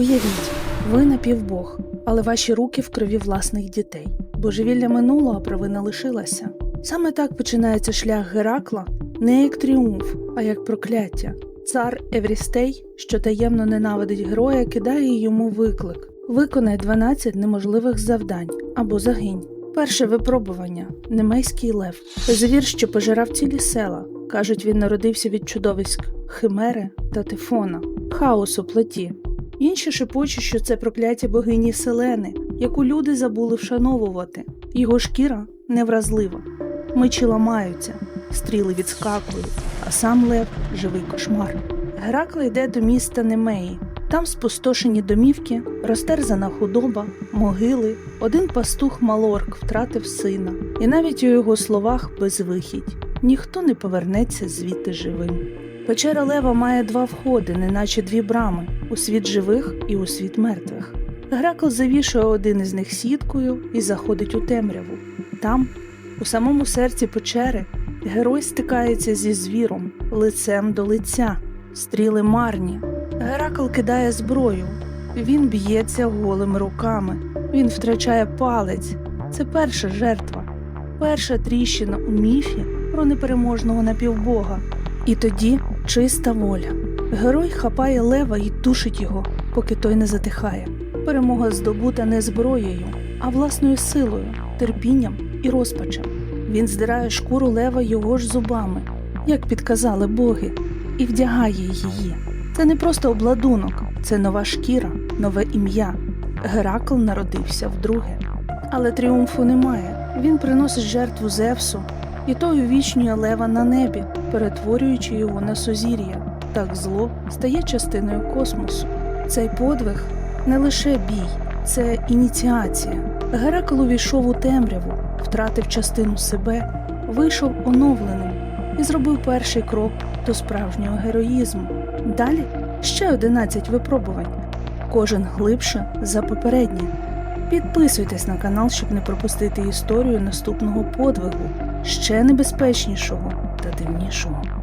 Уявіть, ви напівбог, але ваші руки в крові власних дітей. Божевілля минуло, а провина лишилася. Саме так починається шлях Геракла не як тріумф, а як прокляття. Цар Еврістей, що таємно ненавидить героя, кидає йому виклик: виконай 12 неможливих завдань або загинь. Перше випробування немейський лев, звір, що пожирав цілі села. Кажуть, він народився від чудовиськ химери та тифона, хаосу плоті. Інші шепочуть, що це прокляття богині Селени, яку люди забули вшановувати. Його шкіра невразлива, мечі ламаються, стріли відскакують, а сам лев живий кошмар. Геракл йде до міста Немеї. Там спустошені домівки, розтерзана худоба, могили. Один пастух Малорк втратив сина, і навіть у його словах безвихідь. Ніхто не повернеться звідти живим. Печера Лева має два входи, неначе дві брами у світ живих і у світ мертвих. Геракл завішує один із них сіткою і заходить у темряву. Там, у самому серці печери, герой стикається зі звіром, лицем до лиця, стріли марні. Геракл кидає зброю. Він б'ється голими руками. Він втрачає палець. Це перша жертва, перша тріщина у міфі про непереможного напівбога. І тоді чиста воля. Герой хапає лева і тушить його, поки той не затихає. Перемога здобута не зброєю, а власною силою, терпінням і розпачем. Він здирає шкуру лева його ж зубами, як підказали боги, і вдягає її. Це не просто обладунок, це нова шкіра, нове ім'я. Геракл народився вдруге. Але тріумфу немає. Він приносить жертву Зевсу, і той увічнює лева на небі, перетворюючи його на сузір'я. Так зло стає частиною космосу. Цей подвиг не лише бій, це ініціація. Геракл увійшов у темряву, втратив частину себе, вийшов оновленим і зробив перший крок до справжнього героїзму. Далі ще 11 випробувань, кожен глибше за попереднє. Підписуйтесь на канал, щоб не пропустити історію наступного подвигу, ще небезпечнішого та дивнішого.